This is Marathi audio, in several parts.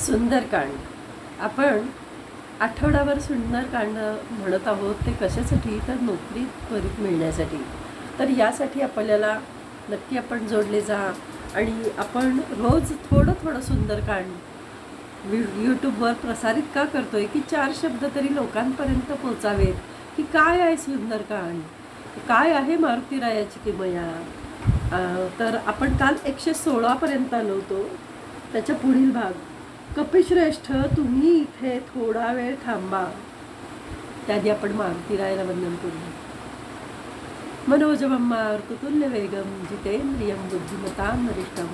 सुंदरकांड आपण आठवड्याभर सुंदरकांड म्हणत आहोत ते कशासाठी? तर नोकरी त्वरित मिळण्यासाठी. तर यासाठी आपल्याला नक्की आपण जोडले जा आणि आपण रोज थोडं थोडं सुंदरकांड यूट्यूबवर प्रसारित का करतो आहे की चार शब्द तरी लोकांपर्यंत पोचावेत की काय आहे सुंदरकांड काय आहे मारुतीरायाची किमया? तर आपण काल एकशे सोळापर्यंत आलो होतो. त्याच्या पुढील भाग कपिश्रेष्ठ तुम्ही इथे थोडा वेळ थांबा. त्याआधी आपण मारुतीरायाला वंदन करू मनोजवं मारुतुल्य वेगम जितेंद्रियम बुद्धिमतां वरिष्ठं.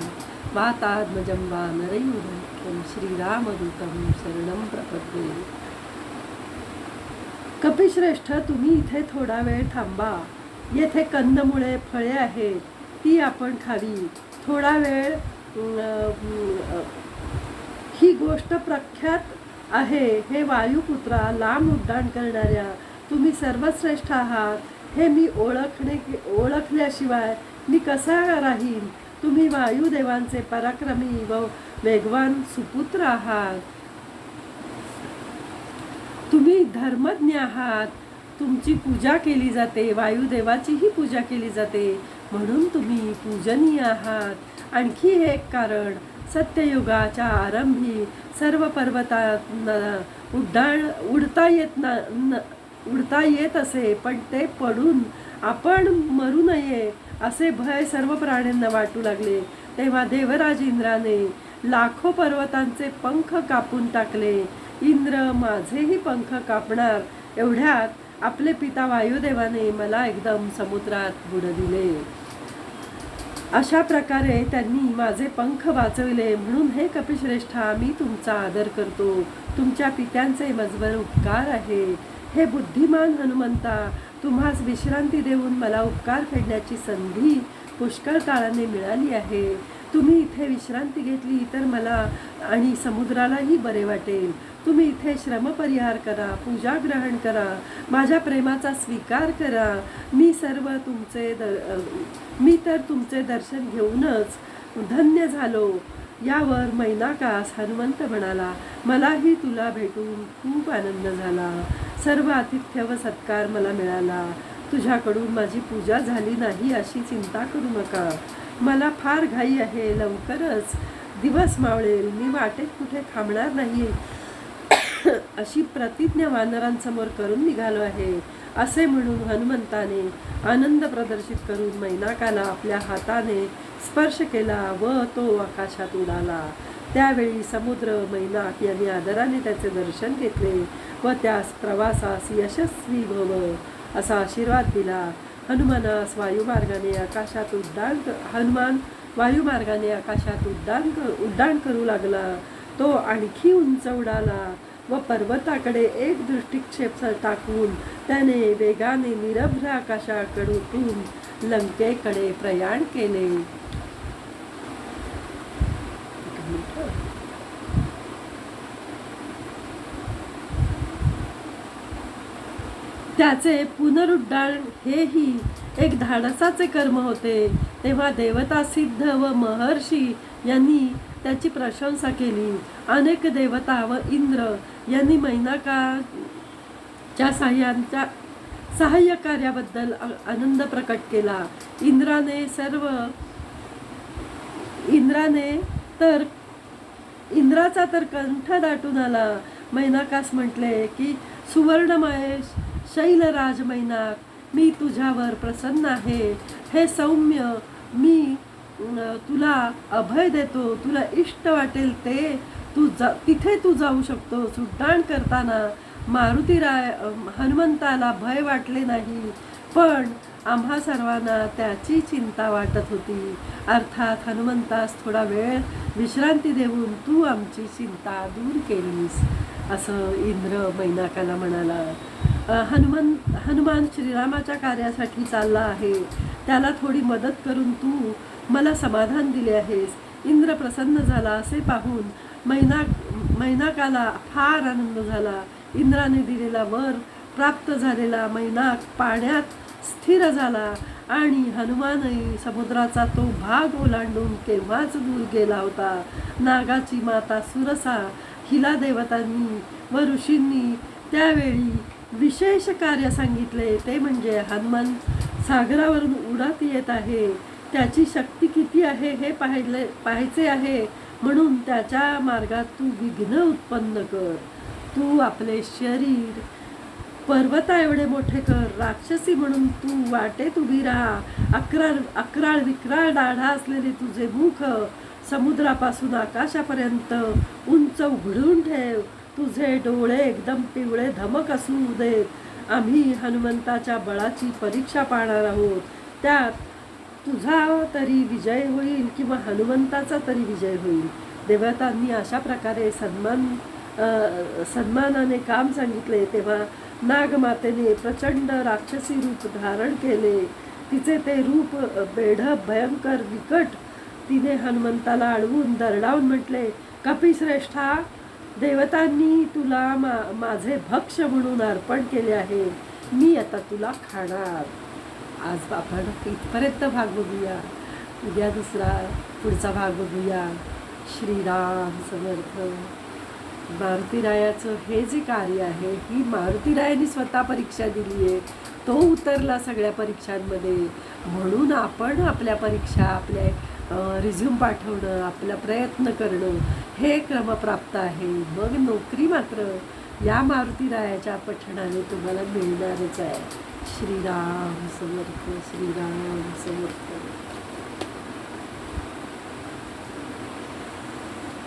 वातात्मजं वा नरयूरं श्रीरामदूतं शरणं प्रपद्ये. कपिश्रेष्ठ तुम्ही इथे थोडा वेळ थांबा. येथे कंदमुळे फळे आहेत ती आपण खावी. थोडा वेळ ही गोष्ट प्रख्यात आहे. हे वायुपुत्रा लांब उड्डाण करणाऱ्या तुम्ही सर्वश्रेष्ठ आहात. हे मी ओळखणे ओळखल्याशिवाय मी कसा राहीन? तुम्ही वायुदेवांचे पराक्रमी व वेगवान सुपुत्र आहात. तुम्ही धर्मज्ञ आहात. तुमची पूजा केली जाते. वायुदेवाचीही पूजा केली जाते. म्हणून तुम्ही पूजनीय आहात. आणखी एक कारण सत्ययुगाच्या आरंभी सर्व पर्वतांना उड्डाण उडता येत ना न- उडता येत असे पण ते पडून आपण मरू नये असे भय सर्व प्राण्यांना वाटू लागले. तेव्हा देवराज इंद्राने लाखो पर्वतांचे पंख कापून टाकले. इंद्र माझेही पंख कापणार. एवढ्यात आपले पिता वायुदेवाने मला एकदम समुद्रात बुडविले. अशा प्रकारे त्यांनी माझे पंख वाचविले म्हणून हे कपिश्रेष्ठा मी तुमचा आदर करतो. तुमच्या पित्यांचे मजवर उपकार आहे. हे बुद्धिमान हनुमंता तुम्हास विश्रांती देऊन मला उपकार फेडण्याची संधी पुष्कळ काळाने मिळाली आहे. तुम्ही इथे विश्रांती घेतली तर मला आणि समुद्रालाही बरे वाटेल. तुम्ही इथे श्रमपरिहार करा पूजा ग्रहण करा माझ्या प्रेमाचा स्वीकार करा. मी सर्व तुमचे दर मी तर तुमचे दर्शन घेऊनच धन्य झालो. यावर मैनाकास हनुमंत म्हणाला मलाही तुला भेटून खूप आनंद झाला. सर्व आतिथ्य व सत्कार मला मिळाला. तुझ्याकडून माझी पूजा झाली नाही अशी चिंता करू नका. मला फार घाई आहे लवकरच. दिवस मावळेल मी वाटेत कुठे थांबणार नाही. अशी प्रतिज्ञा वानरांसमोर करून निघालो आहे. असे म्हणून हनुमंताने आनंद प्रदर्शित करून मैनाकाला आपल्या हाताने स्पर्श केला व तो आकाशात उडाला. त्यावेळी समुद्र मैनाक यांनी आदराने त्याचे दर्शन घेतले व त्यास प्रवासास यशस्वी भव असा आशीर्वाद दिला. हनुमानास वायुमार्गाने आकाशात उड्डाण हनुमान वायुमार्गाने आकाशात उड्डाण उड्डाण करू लागला तो आणखी उंच उडाला व पर्वताकडे एक दृष्टिक्षेप टाकून त्याने वेगाने निरभ्र आकाशाकडून लंकेकडे प्रयाण केले त्याचे पुनरुड्डाण हेही एक धाडसाचे कर्म होते. तेव्हा देवता सिद्ध व महर्षी यांनी त्याची प्रशंसा केली. अनेक देवता व इंद्र यांनी मैनाकाच्या साह्यांच्या सहाय्य कार्याबद्दल आनंद प्रकट केला. इंद्राने सर्व इंद्राने तर इंद्राचा तर कंठ दाटून आला. मैनाकास म्हटले की सुवर्णमय शैलराज मैनाक मी तुझ्यावर प्रसन्न आहे. हे सौम्य मी तुला अभय देतो तुला इष्ट वाटेल ते. तू जा तिथे तू जाऊ शकतो उड्डाण करताना. मारुतीराय राय हनुमंताला भय वाटले नाही पण आम्हा सर्वांना त्याची चिंता वाटत होती. अर्थात हनुमंतास थोडा वेळ विश्रांती देऊन तू आमची चिंता दूर केलीस असं इंद्र मैनाकाला म्हणाला. हनुमान हनुमान श्रीरामाच्या कार्यासाठी चालला आहे. त्याला थोडी मदत करून तू मला समाधान दिले आहेस. इंद्र प्रसन्न झाला असे पाहून मैना मैनाकाला फार आनंद झाला. इंद्राने दिलेला वर प्राप्त झालेला मैनाक पाण्यात स्थिर झाला आणि हनुमानही समुद्राचा तो भाग ओलांडून केव्हाच दूर गेला होता. नागाची माता सुरसा हिला देवतांनी व ऋषींनी त्यावेळी विशेष कार्य सांगितले ते म्हणजे हनुमान सागरावरून उडत येत आहे. त्याची शक्ती किती आहे हे पाहिले पाहायचे आहे. म्हणून त्याच्या मार्गात तू विघ्न उत्पन्न कर. तू आपले शरीर पर्वता एवढे मोठे कर. राक्षसी म्हणून तू वाटेत उभी राहा. अकराळ अकराळ विक्राळ दाढा असलेले तुझे मुख समुद्रापासून आकाशापर्यंत उंच उघडून ठेव. तुझे डोळे एकदम पिवळे धमक असू देत. आम्ही हनुमंताच्या बळाची परीक्षा पाहणार आहोत. त्यात तुझा तरी विजय होईल किंवा हनुमंताचा तरी विजय होईल. देवतांनी अशा प्रकारे सन्मान सन्मानाने काम सांगितले तेव्हा नागमातेने प्रचंड राक्षसी रूप धारण केले. तिचे ते रूप बेढप भयंकर विकट तिने हनुमंताला अडवून दरडावून म्हटले कपिश्रेष्ठा देवतांनी तुला मा माझे भक्ष म्हणून अर्पण केले आहे. मी आता तुला खाणार. आज आपण इथपर्यंत भाग बघूया. उद्या दुसरा पुढचा भाग बघूया. श्रीराम समर्थ. मारुतीरायाचं हे जे कार्य आहे ही मारुतीरायाने स्वतः परीक्षा दिली आहे. तो उतरला सगळ्या परीक्षांमध्ये. म्हणून आपण आपल्या परीक्षा आपल्या रिझ्यूम पाठवणं आपला प्रयत्न करणं हे क्रमप्राप्त आहे. मग नोकरी मात्र या मारुतीरायाच्या पठणाने तुम्हाला मिळणारच आहे. श्रीराम समर्थ श्रीराम समर्थ.